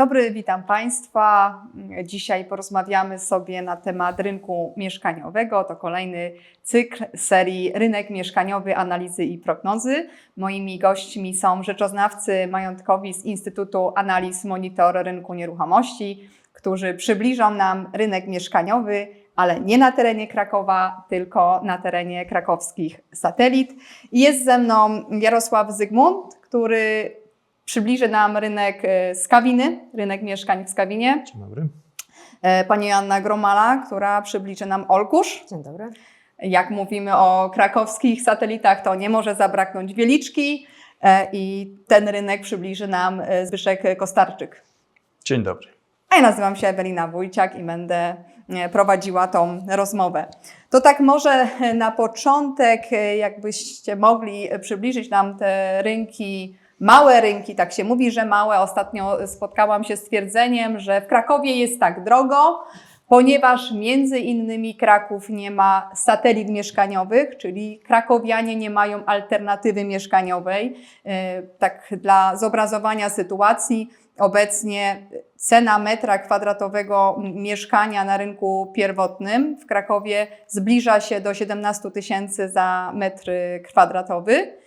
dobry, witam Państwa. Dzisiaj porozmawiamy sobie na temat rynku mieszkaniowego. To kolejny cykl serii Rynek Mieszkaniowy, Analizy i Prognozy. Moimi gośćmi są rzeczoznawcy majątkowi z Instytutu Analiz Monitor Rynku Nieruchomości, którzy przybliżą nam rynek mieszkaniowy, ale nie na terenie Krakowa, tylko na terenie krakowskich satelit. I Jest ze mną Jarosław Zygmunt, który przybliży nam rynek e, Skawiny, rynek mieszkań w Skawinie. Dzień dobry. E, Pani Joanna Gromala, która przybliży nam Olkusz. Dzień dobry. Jak mówimy o krakowskich satelitach, to nie może zabraknąć Wieliczki e, i ten rynek przybliży nam Zbyszek Kostarczyk. Dzień dobry. A ja nazywam się Ewelina Wójciak i będę prowadziła tą rozmowę. To tak może na początek, jakbyście mogli przybliżyć nam te rynki, małe rynki, tak się mówi, że małe. Ostatnio spotkałam się z twierdzeniem, że w Krakowie jest tak drogo, ponieważ między innymi Kraków nie ma satelit mieszkaniowych, czyli krakowianie nie mają alternatywy mieszkaniowej. E, Tak dla zobrazowania sytuacji, obecnie cena metra kwadratowego mieszkania na rynku pierwotnym w Krakowie zbliża się do 17 tysięcy za metr kwadratowy.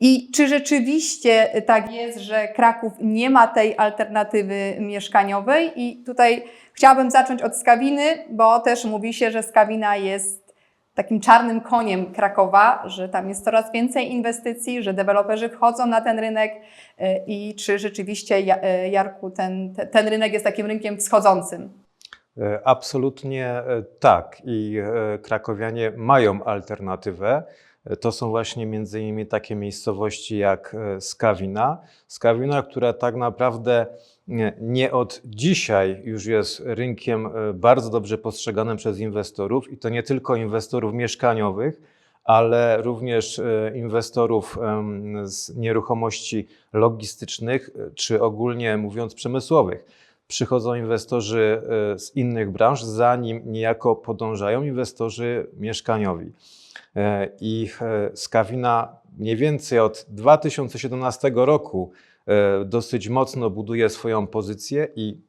I czy rzeczywiście tak jest, że Kraków nie ma tej alternatywy mieszkaniowej? I tutaj chciałabym zacząć od Skawiny, bo też mówi się, że Skawina jest takim czarnym koniem Krakowa, że tam jest coraz więcej inwestycji, że deweloperzy wchodzą na ten rynek e, i czy rzeczywiście, e, Jarku, ten, te- ten rynek jest takim rynkiem wschodzącym? E, Absolutnie tak. I krakowianie mają alternatywę. E, To są właśnie między innymi takie miejscowości jak e, Skawina. Skawina, która tak naprawdę nie, nie od dzisiaj już jest rynkiem e, bardzo dobrze postrzeganym przez inwestorów i to nie tylko inwestorów mieszkaniowych, ale również e, inwestorów z nieruchomości logistycznych, e, czy ogólnie mówiąc przemysłowych. Przychodzą inwestorzy e, z innych branż, za nim niejako podążają inwestorzy mieszkaniowi. E, I e, Skawina mniej więcej od 2017 roku e, dosyć mocno buduje swoją pozycję i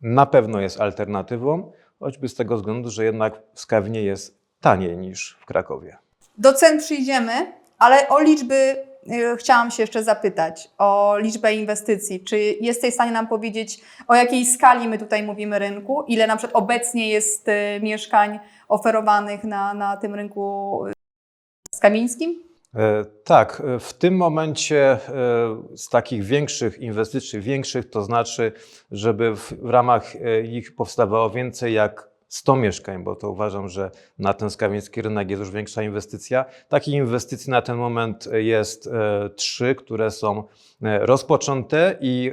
na pewno jest alternatywą, choćby z tego względu, że jednak w Skawinie jest taniej niż w Krakowie. Do cen przyjdziemy, ale o liczby chciałam się jeszcze zapytać, o liczbę inwestycji. Czy jesteś w stanie nam powiedzieć, o jakiej skali my tutaj mówimy rynku? Ile na przykład obecnie jest mieszkań oferowanych na, na tym rynku skamińskim? E, Tak, e, w tym momencie e, z takich większych inwestycji, większych to znaczy, żeby w, w ramach e, ich powstawało więcej jak 100 mieszkań, bo to uważam, że na ten skawiński rynek jest już większa inwestycja. Takich inwestycji na ten moment jest e, trzy, które są e, rozpoczęte i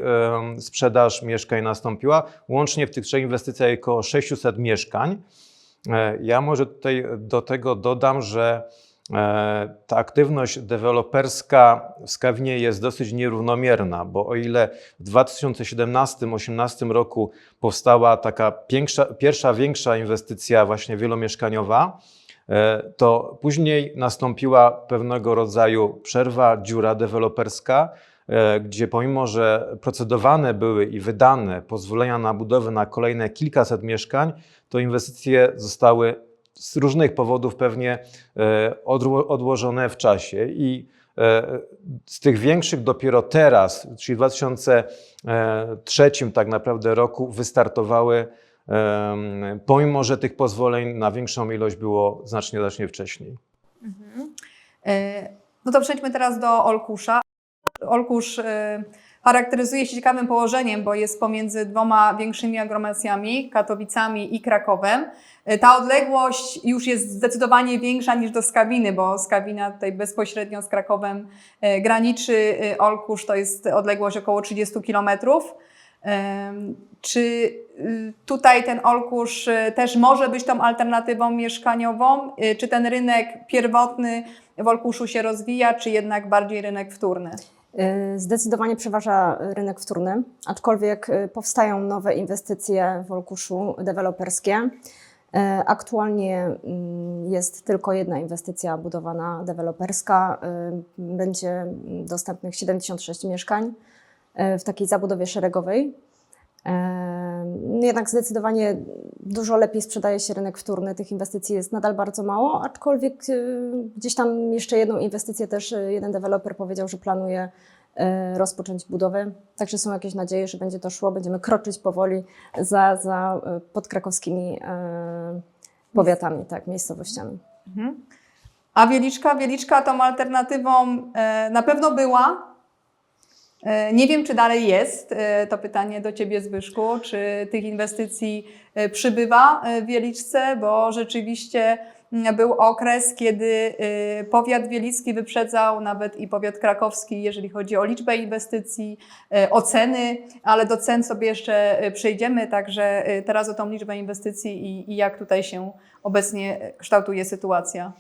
e, sprzedaż mieszkań nastąpiła. Łącznie w tych trzech inwestycjach około 600 mieszkań. E, Ja może tutaj do tego dodam, że e, ta aktywność deweloperska w Skawinie jest dosyć nierównomierna, bo o ile w 2017-2018 roku powstała taka piększa, pierwsza większa inwestycja właśnie wielomieszkaniowa, e, to później nastąpiła pewnego rodzaju przerwa, dziura deweloperska, gdzie pomimo, że procedowane były i wydane pozwolenia na budowę na kolejne kilkaset mieszkań, to inwestycje zostały z różnych powodów pewnie e, odło- odłożone w czasie i e, z tych większych dopiero teraz, czyli w 2003 tak naprawdę roku wystartowały, pomimo że tych pozwoleń na większą ilość było znacznie, znacznie wcześniej. E, No to przejdźmy teraz do Olkusza. Olkusz e, charakteryzuje się ciekawym położeniem, bo jest pomiędzy dwoma większymi aglomeracjami, Katowicami i Krakowem. E, Ta odległość już jest zdecydowanie większa niż do Skawiny, bo Skawina tutaj bezpośrednio z Krakowem e, graniczy. Olkusz to jest odległość około 30 kilometrów. Czy y, tutaj ten Olkusz y, też może być tą alternatywą mieszkaniową? Y, Czy ten rynek pierwotny w Olkuszu się rozwija, czy jednak bardziej rynek wtórny? Y, Zdecydowanie przeważa rynek wtórny, aczkolwiek y, powstają nowe inwestycje w Olkuszu deweloperskie. Y, Aktualnie mm, jest tylko jedna inwestycja budowana deweloperska. Będzie dostępnych 76 mieszkań w takiej zabudowie szeregowej. Jednak zdecydowanie dużo lepiej sprzedaje się rynek wtórny. Tych inwestycji jest nadal bardzo mało, aczkolwiek y, gdzieś tam jeszcze jedną inwestycję też y, jeden deweloper powiedział, że planuje y, rozpocząć budowę. Także są jakieś nadzieje, że będzie to szło. Będziemy kroczyć powoli za, za podkrakowskimi powiatami, tak, miejscowościami. Mhm. A Wieliczka? Wieliczka tą alternatywą e, na pewno była. E, Nie wiem, czy dalej jest. E, To pytanie do Ciebie, Zbyszku. Czy tych inwestycji e, przybywa w Wieliczce? Bo rzeczywiście mm, był okres, kiedy powiat wielicki wyprzedzał nawet i powiat krakowski, jeżeli chodzi o liczbę inwestycji, o ceny, ale do cen sobie jeszcze przejdziemy. Także teraz o tą liczbę inwestycji i, i jak tutaj się obecnie kształtuje sytuacja.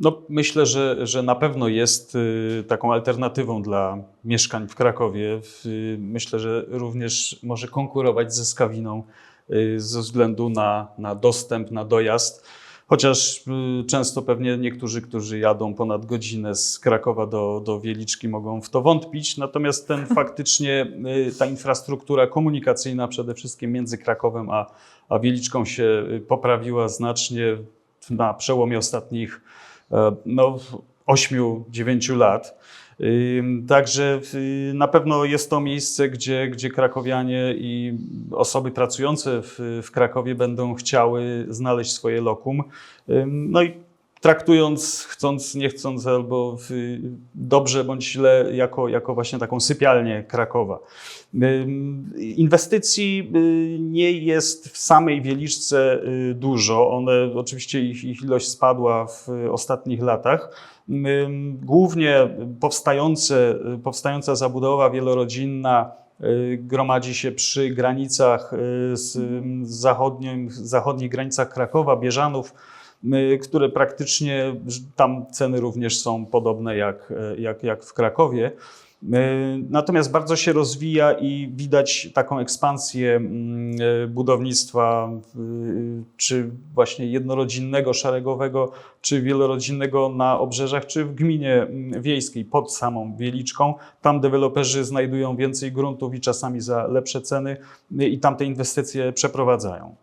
No, myślę, że, że na pewno jest y, taką alternatywą dla mieszkań w Krakowie. Y, Myślę, że również może konkurować ze Skawiną y, ze względu na, na dostęp, na dojazd. Chociaż często pewnie niektórzy, którzy jadą ponad godzinę z Krakowa do, do Wieliczki, mogą w to wątpić. Natomiast ten faktycznie ta infrastruktura komunikacyjna przede wszystkim między Krakowem a, a Wieliczką się poprawiła znacznie na przełomie ostatnich no, 8-9 lat. Także na pewno jest to miejsce, gdzie, gdzie krakowianie i osoby pracujące w, w Krakowie będą chciały znaleźć swoje lokum. No i traktując, chcąc, nie chcąc, albo dobrze bądź źle, jako, jako właśnie taką sypialnię Krakowa. Inwestycji y, nie jest w samej Wieliczce y, dużo. One, oczywiście ich, ich ilość spadła w ostatnich latach. Głównie powstające, powstająca zabudowa wielorodzinna y, gromadzi się przy granicach y, z zachodnim, zachodnich granicach Krakowa, Bieżanów, y, które praktycznie tam ceny również są podobne jak, jak, jak w Krakowie. Y, Natomiast bardzo się rozwija i widać taką ekspansję y, budownictwa, czy właśnie jednorodzinnego, szeregowego, czy wielorodzinnego na obrzeżach, czy w gminie wiejskiej pod samą Wieliczką. Tam deweloperzy znajdują więcej gruntów i czasami za lepsze ceny i tam te inwestycje przeprowadzają.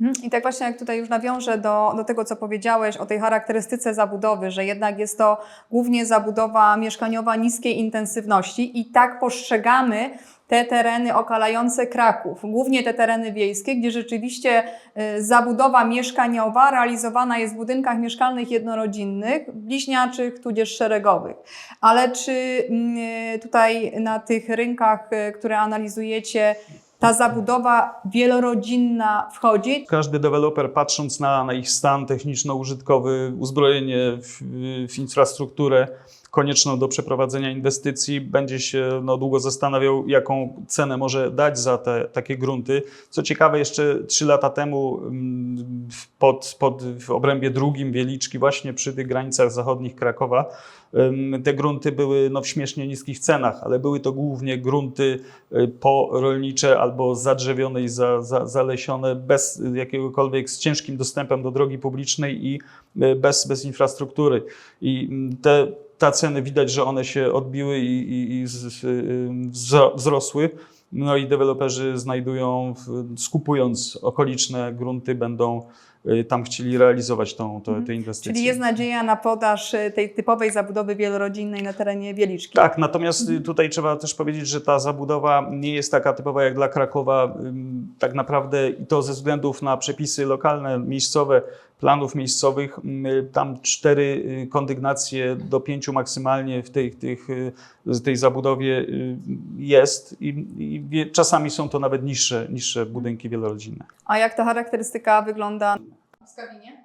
Mhm. I tak właśnie jak tutaj już nawiążę do, do tego, co powiedziałeś o tej charakterystyce zabudowy, że jednak jest to głównie zabudowa mieszkaniowa niskiej intensywności i tak postrzegamy te tereny okalające Kraków, głównie te tereny wiejskie, gdzie rzeczywiście y, zabudowa mieszkaniowa realizowana jest w budynkach mieszkalnych jednorodzinnych, bliźniaczych, tudzież szeregowych. Ale czy mm, tutaj na tych rynkach, y, które analizujecie, ta zabudowa wielorodzinna wchodzi? Każdy deweloper, patrząc na, na ich stan techniczno-użytkowy, uzbrojenie w, w infrastrukturę konieczną do przeprowadzenia inwestycji, będzie się no, długo zastanawiał, jaką cenę może dać za te takie grunty. Co ciekawe, jeszcze trzy lata temu mm, pod, pod, w obrębie drugim Wieliczki, właśnie przy tych granicach zachodnich Krakowa, te grunty były no, w śmiesznie niskich cenach, ale były to głównie grunty y, porolnicze albo zadrzewione i za, za, zalesione bez jakiegokolwiek, z ciężkim dostępem do drogi publicznej i y, bez, bez infrastruktury. I mm, te, ta ceny widać, że one się odbiły i, i, i y, wzro- wzrosły. No i deweloperzy znajdują, skupując okoliczne grunty, będą tam chcieli realizować tą, to, te inwestycje. Czyli jest nadzieja na podaż y, tej typowej zabudowy wielorodzinnej na terenie Wieliczki. Tak, natomiast y, tutaj trzeba też powiedzieć, że ta zabudowa nie jest taka typowa jak dla Krakowa. Tak naprawdę i to ze względów na przepisy lokalne, miejscowe, planów miejscowych. Ym, Tam cztery y, kondygnacje do pięciu maksymalnie w tej, tych, y, tej zabudowie y, jest i, i czasami są to nawet niższe, niższe budynki wielorodzinne. A jak ta charakterystyka wygląda w Skawinie?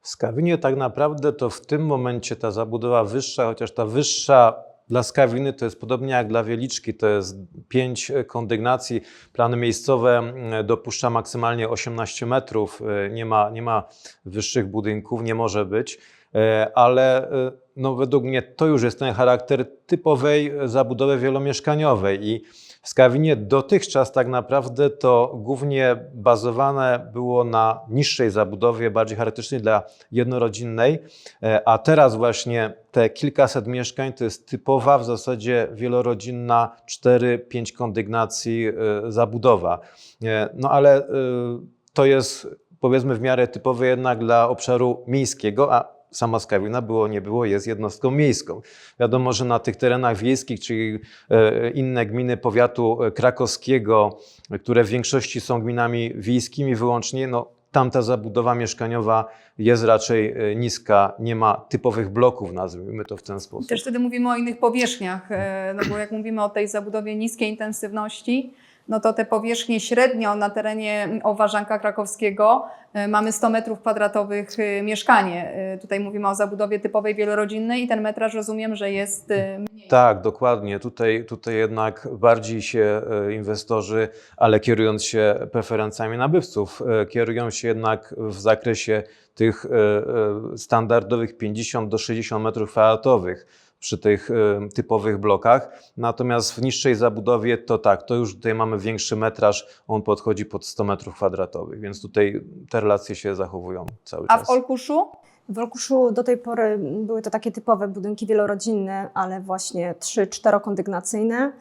W Skawinie tak naprawdę to w tym momencie ta zabudowa wyższa, chociaż ta wyższa dla Skawiny to jest podobnie jak dla Wieliczki, to jest pięć e, kondygnacji. Plany miejscowe mm, dopuszcza maksymalnie 18 metrów, e, nie ma, nie ma wyższych budynków, nie może być, E, ale e, no według mnie to już jest ten charakter typowej zabudowy wielomieszkaniowej i W Skawinie dotychczas tak naprawdę to głównie bazowane było na niższej zabudowie, bardziej charakterystycznej dla jednorodzinnej, e, a teraz właśnie te kilkaset mieszkań to jest typowa w zasadzie wielorodzinna 4-5 kondygnacji e, zabudowa. E, No ale to jest powiedzmy w miarę typowe jednak dla obszaru miejskiego, a sama Skawina było, nie było, jest jednostką miejską. Wiadomo, że na tych terenach wiejskich, czyli e, inne gminy powiatu e, krakowskiego, które w większości są gminami wiejskimi wyłącznie, no tam ta zabudowa mieszkaniowa jest raczej e, niska, nie ma typowych bloków, nazwijmy to w ten sposób. Też wtedy mówimy o innych powierzchniach, no bo jak mówimy o tej zabudowie niskiej intensywności, no to te powierzchnie średnio na terenie Owarzanka Krakowskiego e, mamy 100 metrów kwadratowych e, mieszkanie. E, Tutaj mówimy o zabudowie typowej wielorodzinnej i ten metraż rozumiem, że jest e, Tak, dokładnie. Tutaj, tutaj jednak bardziej się inwestorzy, ale kierując się preferencjami nabywców, kierują się jednak w zakresie tych standardowych 50 do 60 metrów kwadratowych przy tych e, typowych blokach. Natomiast w niższej zabudowie to tak, to już tutaj mamy większy metraż, on podchodzi pod 100 metrów kwadratowych, więc tutaj te relacje się zachowują cały A czas. w Olkuszu? W Olkuszu do tej pory były to takie typowe budynki wielorodzinne, ale właśnie 3-4 kondygnacyjne.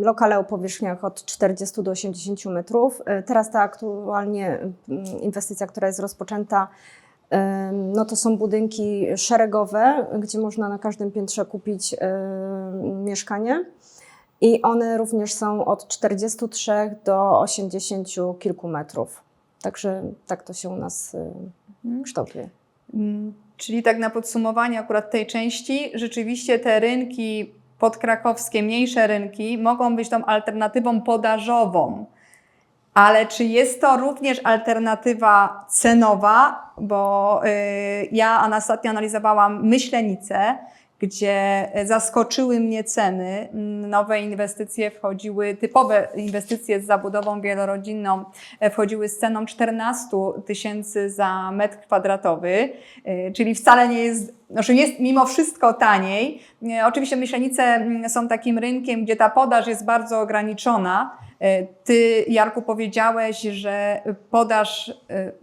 Lokale o powierzchniach od 40 do 80 metrów. E, Teraz ta aktualnie mm, inwestycja, która jest rozpoczęta, no to są budynki szeregowe, gdzie można na każdym piętrze kupić mieszkanie. I one również są od 43 do 80 kilku metrów. Także tak to się u nas em, kształtuje. Mm, Czyli tak na podsumowanie akurat tej części, rzeczywiście te rynki podkrakowskie, mniejsze rynki mogą być tą alternatywą podażową. Ale czy jest to również alternatywa cenowa? Bo y, ja ostatnio analizowałam Myślenicę, gdzie zaskoczyły mnie ceny. Nowe inwestycje wchodziły, typowe inwestycje z zabudową wielorodzinną e, wchodziły z ceną 14 tysięcy za metr kwadratowy, y, czyli wcale nie jest, znaczy jest mimo wszystko taniej. Nie, Oczywiście Myślenice mm, są takim rynkiem, gdzie ta podaż jest bardzo ograniczona. Y, Ty, Jarku, powiedziałeś, że podaż y,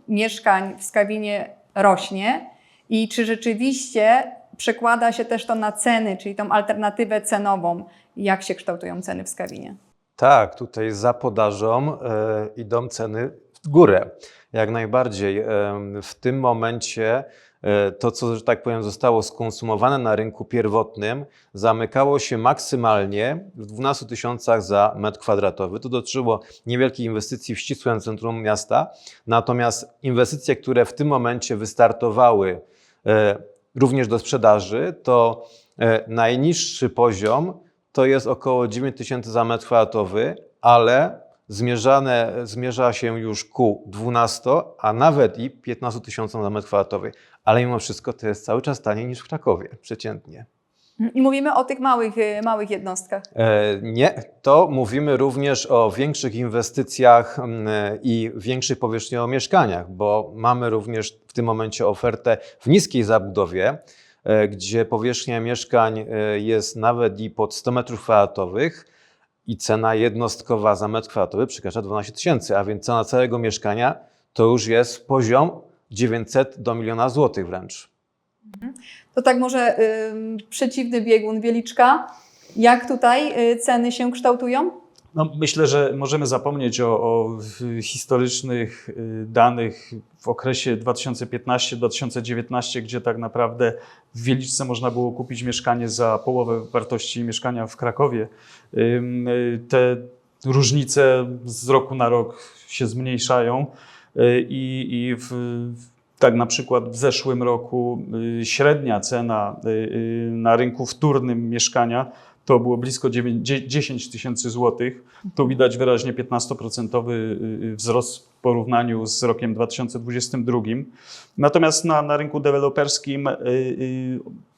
mieszkań w Skawinie rośnie i czy rzeczywiście przekłada się też to na ceny, czyli tą alternatywę cenową, jak się kształtują ceny w Skawinie? Tak, tutaj za podażą e, idą ceny w górę. Jak najbardziej. E, w tym momencie e, to, co, że tak powiem, zostało skonsumowane na rynku pierwotnym, zamykało się maksymalnie w 12 tysiącach za metr kwadratowy. To dotyczyło niewielkich inwestycji w ścisłym centrum miasta. Natomiast inwestycje, które w tym momencie wystartowały e, również do sprzedaży, to e, najniższy poziom to jest około 9 tysięcy za metr kwadratowy, ale zmierzane, zmierza się już ku 12, a nawet i 15 tysiącom za metr kwadratowy. Ale mimo wszystko to jest cały czas taniej niż w Krakowie, przeciętnie. I mówimy o tych małych, y, małych jednostkach. E, Nie, to mówimy również o większych inwestycjach mm, i większych o mieszkaniach, bo mamy również w tym momencie ofertę w niskiej zabudowie, e, gdzie powierzchnia mieszkań e, jest nawet i pod 100 metrów kwadratowych i cena jednostkowa za metr kwadratowy przekracza 12 tysięcy, a więc cena całego mieszkania to już jest poziom 900 do miliona złotych wręcz. To tak może ym, przeciwny biegun Wieliczka. Jak tutaj y, ceny się kształtują? No, myślę, że możemy zapomnieć o, o historycznych y, danych w okresie 2015-2019, gdzie tak naprawdę w Wieliczce można było kupić mieszkanie za połowę wartości mieszkania w Krakowie. Y, Te różnice z roku na rok się zmniejszają y, i, i w, tak na przykład w zeszłym roku y, średnia cena y, y, na rynku wtórnym mieszkania to było blisko 9, 10 tysięcy złotych. Tu widać wyraźnie 15% y, wzrost w porównaniu z rokiem 2022. Natomiast na, na rynku deweloperskim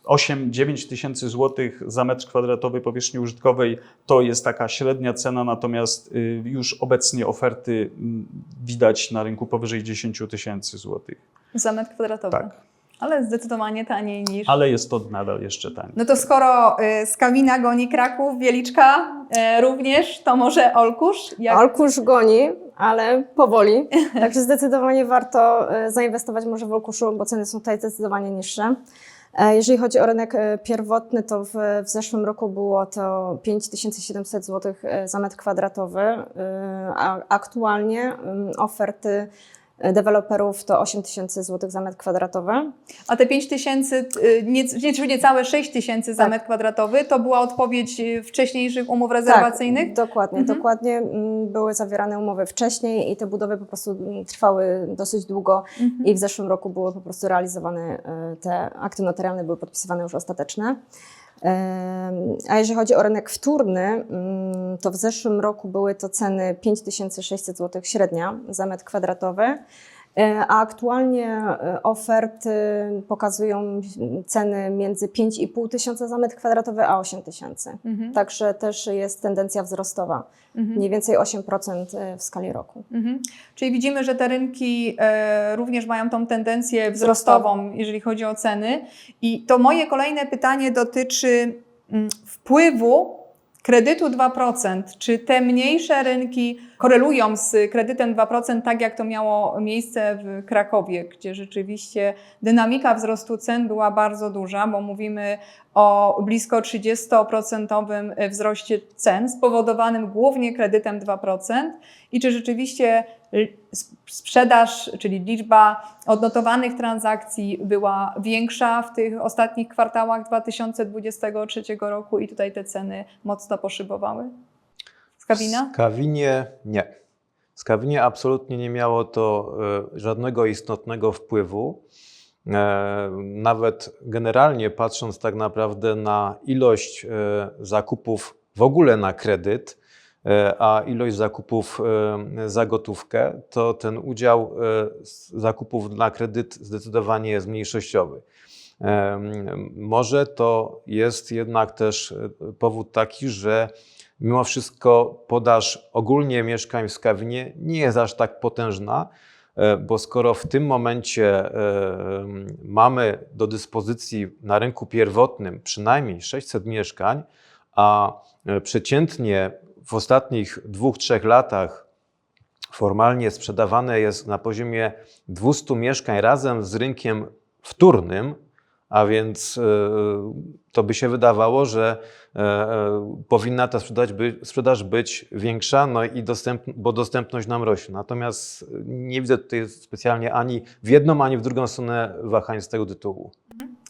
8-9 tysięcy złotych za metr kwadratowy powierzchni użytkowej to jest taka średnia cena, natomiast y, już obecnie oferty mm, widać na rynku powyżej 10 tysięcy złotych. Za metr kwadratowy. Tak. Ale zdecydowanie taniej niż. Ale jest to nadal jeszcze taniej. No to skoro y, Skawina goni Kraków, Wieliczka y, również, to może Olkusz? Jak... Olkusz goni, ale powoli. Także zdecydowanie warto e, zainwestować może w Olkuszu, bo ceny są tutaj zdecydowanie niższe. E, Jeżeli chodzi o rynek e, pierwotny, to w, w zeszłym roku było to 5700 zł za metr kwadratowy, a aktualnie oferty deweloperów to 8000 zł za metr kwadratowy. A te 5 tysięcy, y, nie, czyli niecałe 6 tysięcy za Tak. metr kwadratowy, to była odpowiedź y, wcześniejszych umów rezerwacyjnych? Tak, dokładnie, Mhm. dokładnie. mm, Były zawierane umowy wcześniej i te budowy po prostu mm, trwały dosyć długo Mhm. i w zeszłym roku były po prostu realizowane, e, te akty notarialne były podpisywane już ostateczne. A jeżeli chodzi o rynek wtórny, mm, to w zeszłym roku były to ceny 5600 zł średnia za metr kwadratowy, a aktualnie e, oferty pokazują ceny między 5,5 tysiąca za metr kwadratowy a 8 tysięcy. Mhm. Także też jest tendencja wzrostowa, Mhm. mniej więcej 8% w skali roku. Mhm. Czyli widzimy, że te rynki e, również mają tą tendencję wzrostową, jeżeli chodzi o ceny. I to moje kolejne pytanie dotyczy mm, wpływu kredytu 2%. Czy te mniejsze rynki korelują z kredytem 2%, tak jak to miało miejsce w Krakowie, gdzie rzeczywiście dynamika wzrostu cen była bardzo duża, bo mówimy o blisko 30% wzroście cen spowodowanym głównie kredytem 2%. I czy rzeczywiście sprzedaż, czyli liczba odnotowanych transakcji była większa w tych ostatnich kwartałach 2023 roku i tutaj te ceny mocno poszybowały? Skawina? W Kawinie nie. W Kawinie absolutnie nie miało to e, żadnego istotnego wpływu. E, Nawet generalnie patrząc tak naprawdę na ilość e, zakupów w ogóle na kredyt, a ilość zakupów e, za gotówkę, to ten udział e, zakupów na kredyt zdecydowanie jest mniejszościowy. Może to jest jednak też e, powód taki, że mimo wszystko podaż ogólnie mieszkań w Skawinie nie jest aż tak potężna, e, bo skoro w tym momencie e, mamy do dyspozycji na rynku pierwotnym przynajmniej 600 mieszkań, a e, przeciętnie w ostatnich dwóch, trzech latach formalnie sprzedawane jest na poziomie 200 mieszkań razem z rynkiem wtórnym, a więc e, to by się wydawało, że e, e, powinna ta sprzedaż, sprzedaż być większa, no i dostęp, bo dostępność nam rośnie. Natomiast nie widzę tutaj specjalnie ani w jedną, ani w drugą stronę wahań z tego tytułu.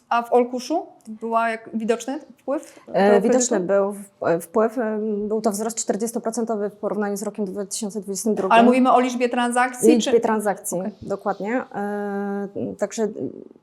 A w Olkuszu była jak widoczny wpływ? E, Widoczny był w- wpływ, e, był to wzrost 40% w porównaniu z rokiem 2022. Ale mówimy o liczbie transakcji? Liczbie czy... transakcji, Okej. dokładnie. E, Także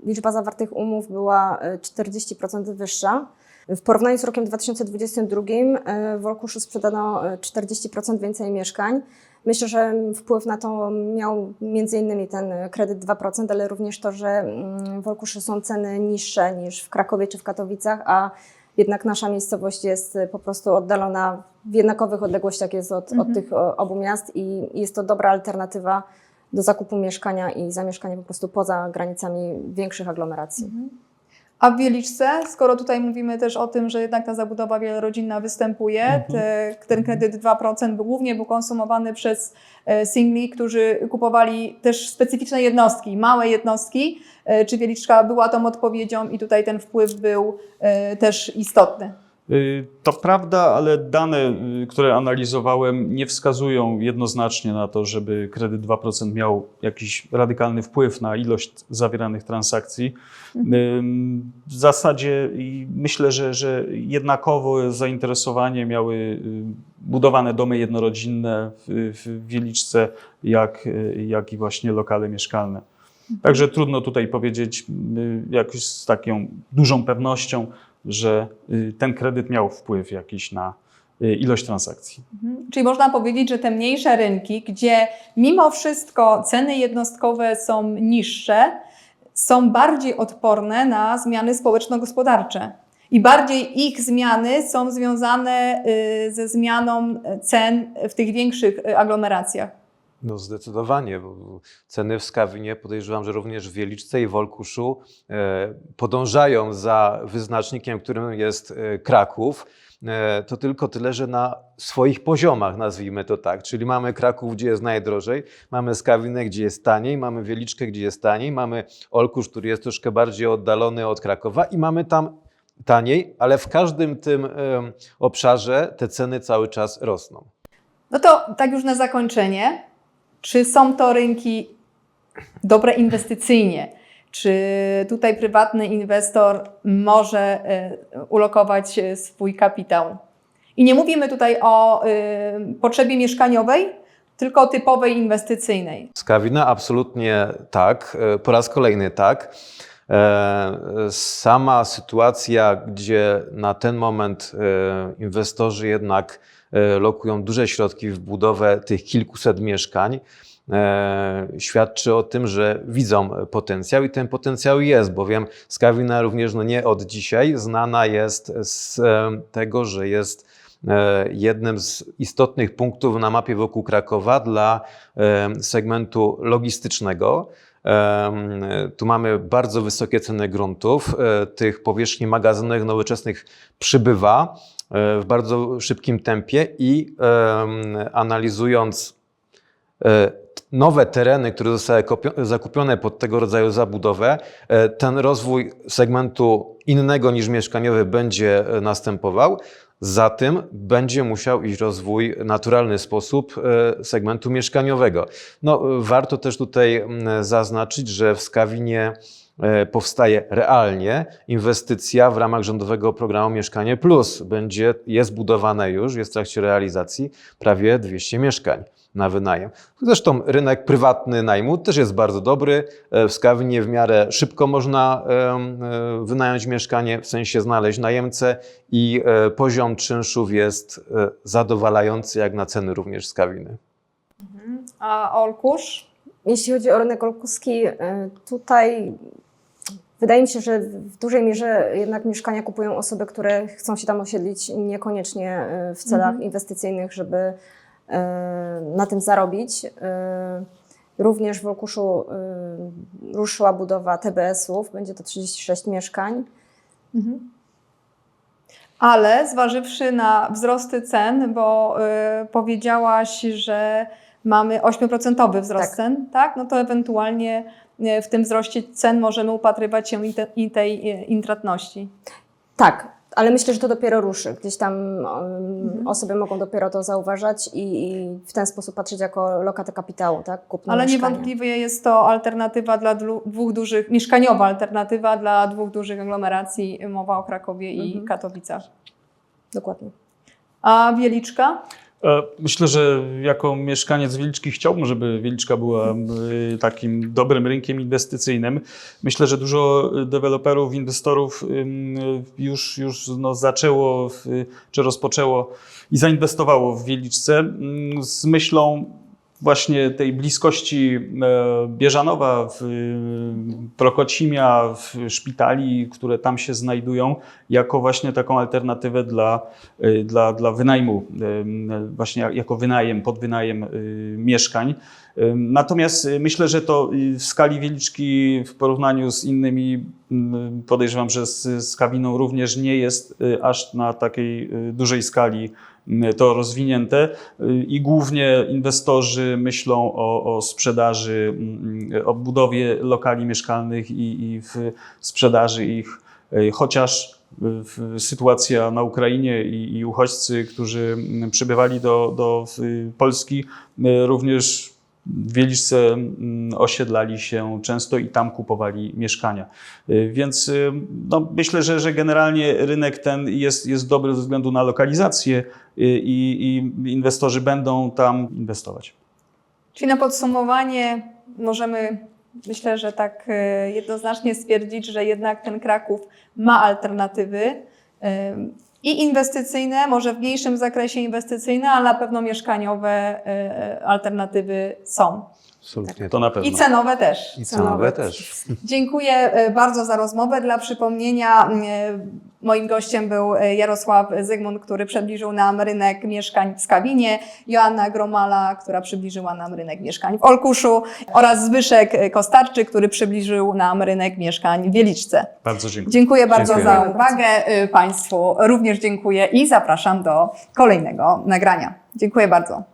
liczba zawartych umów była e, 40% wyższa. W porównaniu z rokiem 2022 e, w Olkuszu sprzedano e, 40% więcej mieszkań. Myślę, że wpływ na to miał między innymi ten kredyt 2%, ale również to, że mm, w Olkuszu są ceny niższe niż w Krakowie czy w Katowicach, a jednak nasza miejscowość jest e, po prostu oddalona w jednakowych odległościach jest od, od tych obu miast i jest to dobra alternatywa do zakupu mieszkania i zamieszkania po prostu poza granicami większych aglomeracji. A w Wieliczce, skoro tutaj mówimy też o tym, że jednak ta zabudowa wielorodzinna występuje, te, ten kredyt 2% był, głównie był konsumowany przez e, singli, którzy kupowali też specyficzne jednostki, małe jednostki. E, Czy Wieliczka była tą odpowiedzią i tutaj ten wpływ był e, też istotny? Y, To prawda, ale dane, y, które analizowałem, nie wskazują jednoznacznie na to, żeby kredyt 2% miał jakiś radykalny wpływ na ilość zawieranych transakcji. Ym, W zasadzie myślę, że, że jednakowo zainteresowanie miały y, budowane domy jednorodzinne w, Wieliczce, jak, jak i właśnie lokale mieszkalne. Także trudno tutaj powiedzieć jakoś z taką dużą pewnością, że y, ten kredyt miał wpływ jakiś na y, ilość transakcji. Mhm. Czyli można powiedzieć, że te mniejsze rynki, gdzie mimo wszystko ceny jednostkowe są niższe, są bardziej odporne na zmiany społeczno-gospodarcze. I bardziej ich zmiany są związane y, ze zmianą cen w tych większych aglomeracjach. No zdecydowanie. Ceny w Skawinie podejrzewam, że również w Wieliczce i w Olkuszu e, podążają za wyznacznikiem, którym jest e, Kraków. E, To tylko tyle, że na swoich poziomach, nazwijmy to tak. Czyli mamy Kraków, gdzie jest najdrożej, mamy Skawinę, gdzie jest taniej, mamy Wieliczkę, gdzie jest taniej, mamy Olkusz, który jest troszkę bardziej oddalony od Krakowa i mamy tam taniej, ale w każdym tym obszarze te ceny cały czas rosną. No to tak już na zakończenie. Czy są to rynki dobre inwestycyjnie? Czy tutaj prywatny inwestor może e, ulokować e, swój kapitał? I nie mówimy tutaj o e, potrzebie mieszkaniowej, tylko typowej inwestycyjnej. Skawina absolutnie tak, po raz kolejny tak. Sama sytuacja, gdzie na ten moment inwestorzy jednak lokują duże środki w budowę tych kilkuset mieszkań, e, świadczy o tym, że widzą potencjał i ten potencjał jest, bowiem Skawina również no nie od dzisiaj znana jest z e, tego, że jest e, jednym z istotnych punktów na mapie wokół Krakowa dla e, segmentu logistycznego. Tu mamy bardzo wysokie ceny gruntów. E, Tych powierzchni magazynowych nowoczesnych przybywa e, w bardzo szybkim tempie i analizując e, nowe tereny, które zostały zakupione pod tego rodzaju zabudowę, e, ten rozwój segmentu innego niż mieszkaniowy będzie e, następował. Za tym będzie musiał iść rozwój naturalny sposób e, segmentu mieszkaniowego. No, e, warto też tutaj mm, zaznaczyć, że w Skawinie e, powstaje realnie inwestycja w ramach rządowego programu Mieszkanie Plus. Będzie, jest budowane już, jest w trakcie realizacji prawie 200 mieszkań na wynajem. Zresztą rynek prywatny najmu też jest bardzo dobry. E, W Skawinie w miarę szybko można e, wynająć mieszkanie, w sensie znaleźć najemcę i e, poziom czynszów jest e, zadowalający jak na ceny również Skawiny. A Olkusz? Jeśli chodzi o rynek olkuski, y, tutaj wydaje mi się, że w dużej mierze jednak mieszkania kupują osoby, które chcą się tam osiedlić, niekoniecznie y, w celach inwestycyjnych, żeby y, na tym zarobić. Również w Olkuszu ruszyła budowa TBS-ów, będzie to 36 mieszkań. Ale zważywszy na wzrosty cen, bo powiedziałaś, że mamy 8% wzrost Tak. cen, tak? No to ewentualnie y, w tym wzroście cen możemy upatrywać się i, te, i tej y, intratności. Tak, ale myślę, że to dopiero ruszy. Gdzieś tam um, osoby mogą dopiero to zauważać i, i w ten sposób patrzeć jako lokatę kapitału, tak? Kupno Ale mieszkania. niewątpliwie jest to alternatywa dla dwóch dużych, mieszkaniowa alternatywa dla dwóch dużych aglomeracji, mowa o Krakowie i Mhm. Katowicach. Dokładnie. A Wieliczka? E, Myślę, że jako mieszkaniec Wieliczki chciałbym, żeby Wieliczka była y, takim dobrym rynkiem inwestycyjnym. Myślę, że dużo deweloperów, inwestorów już, już no zaczęło czy rozpoczęło i zainwestowało w Wieliczce z myślą właśnie tej bliskości e, Bieżanowa, w, y, Prokocimia, w szpitali, które tam się znajdują, jako właśnie taką alternatywę dla, y, dla, dla wynajmu, właśnie jako wynajem, podwynajem mieszkań. Natomiast y, myślę, że to y, w skali Wieliczki w porównaniu z innymi, podejrzewam, że z, z Kawiną również nie jest y, aż na takiej dużej skali to rozwinięte. I głównie inwestorzy myślą o, o sprzedaży, o budowie lokali mieszkalnych i, i w sprzedaży ich, chociaż sytuacja na Ukrainie i, i uchodźcy, którzy przybywali do, do Polski, również w Wieliczce mm, osiedlali się często i tam kupowali mieszkania. Y, Więc y, no, myślę, że, że generalnie rynek ten jest, jest dobry ze względu na lokalizację y, i, i inwestorzy będą tam inwestować. Czyli na podsumowanie możemy, myślę, że tak jednoznacznie stwierdzić, że jednak ten Kraków ma alternatywy i inwestycyjne, może w mniejszym zakresie inwestycyjne, ale na pewno mieszkaniowe e, alternatywy są. Absolutnie. To na pewno. I cenowe też. I cenowe też. Dziękuję e, bardzo za rozmowę. Dla przypomnienia, e, moim gościem był e, Jarosław Zygmunt, który przybliżył nam rynek mieszkań w Skawinie, Joanna Gromala, która przybliżyła nam rynek mieszkań w Olkuszu oraz Zbyszek Kostarczyk, który przybliżył nam rynek mieszkań w Wieliczce. Bardzo dziękuję. Dziękuję bardzo Dziękuję. za uwagę. E, Państwu również dziękuję i zapraszam do kolejnego nagrania. Dziękuję bardzo.